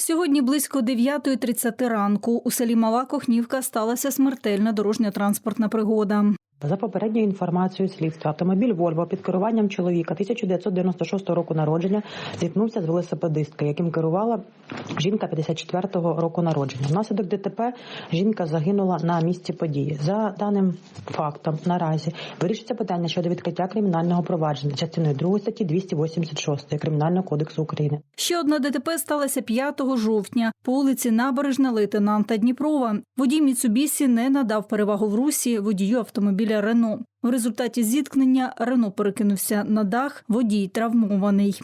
Сьогодні близько 9.30 ранку у селі Мала Кохнівка сталася смертельна дорожньо-транспортна пригода. За попередньою інформацією слідства, автомобіль Вольво під керуванням чоловіка 1996 року народження зіткнувся з велосипедисткою, яким керувала жінка 54-го року народження. Внаслідок ДТП жінка загинула на місці події. За даним фактом, наразі вирішиться питання щодо відкриття кримінального провадження частиною 2 статті 286 Кримінального кодексу України. Ще одна ДТП сталася 5 жовтня по вулиці Набережна лейтенанта Дніпрова. Водій Міцубісі не надав перевагу в русі водію автомобіля Рено. В результаті зіткнення Рено перекинувся на дах, водій травмований.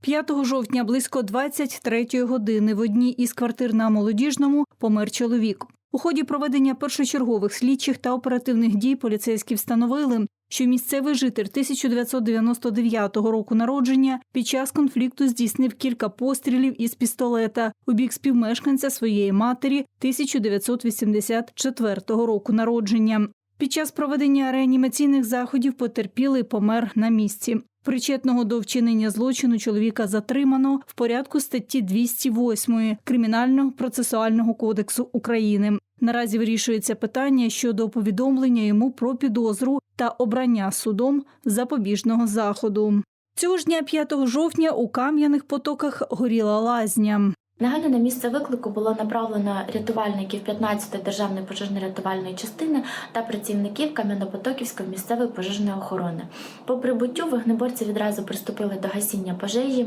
5 жовтня близько 23 години в одній із квартир на молодіжному помер чоловік. У ході проведення першочергових слідчих та оперативних дій поліцейські встановили, що місцевий житель 1999 року народження під час конфлікту здійснив кілька пострілів із пістолета у бік співмешканця своєї матері 1984 року народження. Під час проведення реанімаційних заходів потерпілий помер на місці. Причетного до вчинення злочину чоловіка затримано в порядку статті 208 Кримінального процесуального кодексу України. Наразі вирішується питання щодо повідомлення йому про підозру та обрання судом запобіжного заходу. Цього ж дня 5 жовтня у кам'яних потоках горіла лазня. Негайно на місце виклику було направлено рятувальників 15-ї державної пожежно-рятувальної частини та працівників Кам'янопотоківської місцевої пожежної охорони. По прибуттю вогнеборці відразу приступили до гасіння пожежі.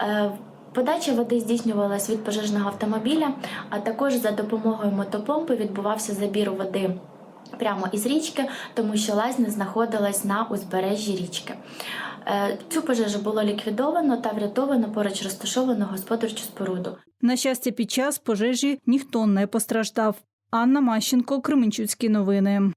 Е, Подача води здійснювалась від пожежного автомобіля, а також за допомогою мотопомпи відбувався забір води прямо із річки, тому що лазня знаходилась на узбережжі річки. Е, Цю пожежу було ліквідовано та врятовано поруч розташовану господарчу споруду. На щастя, під час пожежі ніхто не постраждав. Анна Мащенко, Кременчуцькі новини.